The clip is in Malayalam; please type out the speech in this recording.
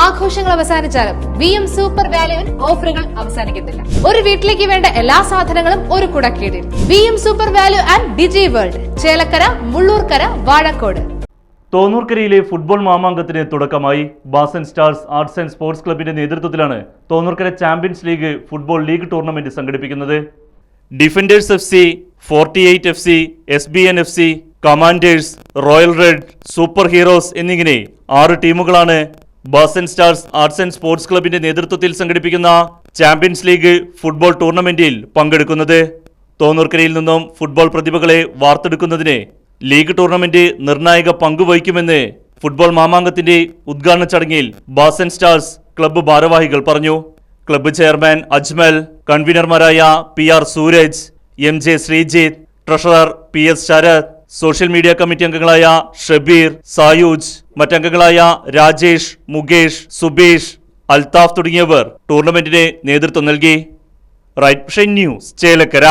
ആഘോഷങ്ങൾ അവസാനിച്ചാലും വി എം സൂപ്പർ വാല്യുവിൽ ഓഫറുകൾ അവസാനിക്കുന്നില്ല ഒരു വീട്ടിലേക്ക് വേണ്ട എല്ലാ സാധനങ്ങളും ഒരു കുടക്കീടിൽ V M super value and digi world Chelakkara Mullurkara Vazhakkode. തോന്നൂർക്കരയിലെ football മാമാങ്കത്തിന് തുടക്കമായി Basan stars arts and sports ക്ലബിന്റെ നേതൃത്വത്തിലാണ് Thonnurkara champions league football league tournament സംഘടിപ്പിക്കുന്നത്. Defenders F C forty eight F C S B N F C commanders royal red super heroes എന്നിങ്ങനെ ആറ് ടീമുകളാണ് Basan stars arts and sports ക്ലബിന്റെ നേതൃത്വത്തിൽ സംഘടിപ്പിക്കുന്ന ചാമ്പ്യൻസ് ലീഗ് ഫുട്ബോൾ ടൂർണമെന്റിൽ പങ്കെടുക്കുന്നത്. തോന്നൂർക്കരയിൽ നിന്നും ഫുട്ബോൾ പ്രതിഭകളെ വാർത്തെടുക്കുന്നതിന് ലീഗ് ടൂർണമെന്റ് നിർണായക പങ്കുവഹിക്കുമെന്ന് ഫുട്ബോൾ മാമാങ്കത്തിന്റെ ഉദ്ഘാടന ചടങ്ങിൽ ബാസൻ സ്റ്റാർസ് ക്ലബ്ബ് ഭാരവാഹികൾ പറഞ്ഞു. Club chairman Ajmal കൺവീനർമാരായ P R Sooraj M J Sreejith treasurer P S Sarath social media committee അംഗങ്ങളായ ഷബീർ സായൂജ് മറ്റംഗങ്ങളായ രാജേഷ് മുകേഷ് സുബേഷ് അൽതാഫ് തുടങ്ങിയവർ ടൂർണമെന്റിന് നേതൃത്വം നൽകി. Right news Chelakkara.